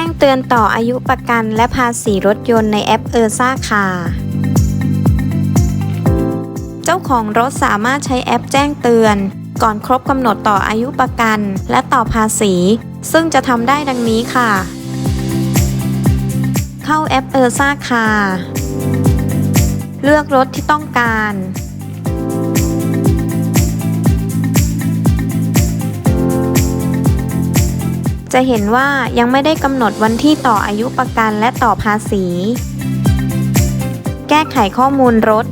้งเตือนต่ออายุประกันและภาษีรถยนต์ในแอปเออร์ซ่าคาเจ้าของรถสามารถใช้แอปแจ้งเตือน ก่อนครบกำหนดต่ออายุประกัน และต่อภาษี ซึ่งจะทำได้ดังนี้ค่ะ เข้าแอปเออร์ซ่าคาเลือกรถที่ต้องการ จะเห็นว่ายังไม่ได้กำหนดวันที่ต่ออายุประกันและต่อภาษี แก้ไขข้อมูลรถ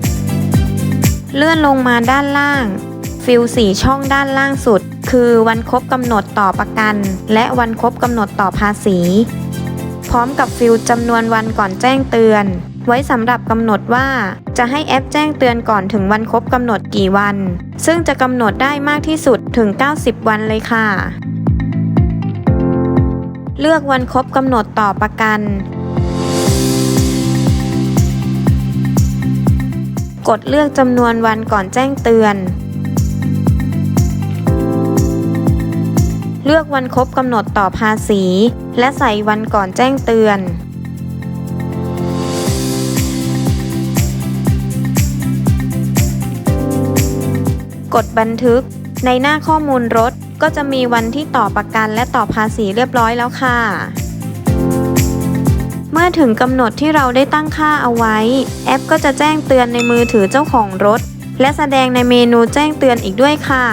เลื่อนลงมาด้านล่าง ฟิลสีช่องด้านล่างสุด คือวันครบกำหนดต่อประกัน และวันครบกำหนดต่อภาษี พร้อมกับฟิลจำนวนวันก่อนแจ้งเตือน ไว้สำหรับกำหนดว่าจะให้แอปแจ้งเตือนก่อนถึงวันครบกำหนดกี่วัน ซึ่งจะกำหนดได้มากที่สุดถึง 90 วันเลยค่ะ เลือกวันครบกำหนดต่อประกัน กดเลือกจำนวนวันก่อนแจ้งเตือน เลือกวันครบกำหนดต่อภาษี และใส่วันก่อนแจ้งเตือนกดบันทึกในหน้าข้อมูลรถ ก็จะมีวันที่ต่อประกันและต่อภาษีเรียบร้อยแล้วค่ะ เมื่อถึงกำหนดที่เราได้ตั้งค่าเอาไว้ แอปก็จะแจ้งเตือนในมือถือเจ้าของรถ และแสดงในเมนูแจ้งเตือนอีกด้วยค่ะ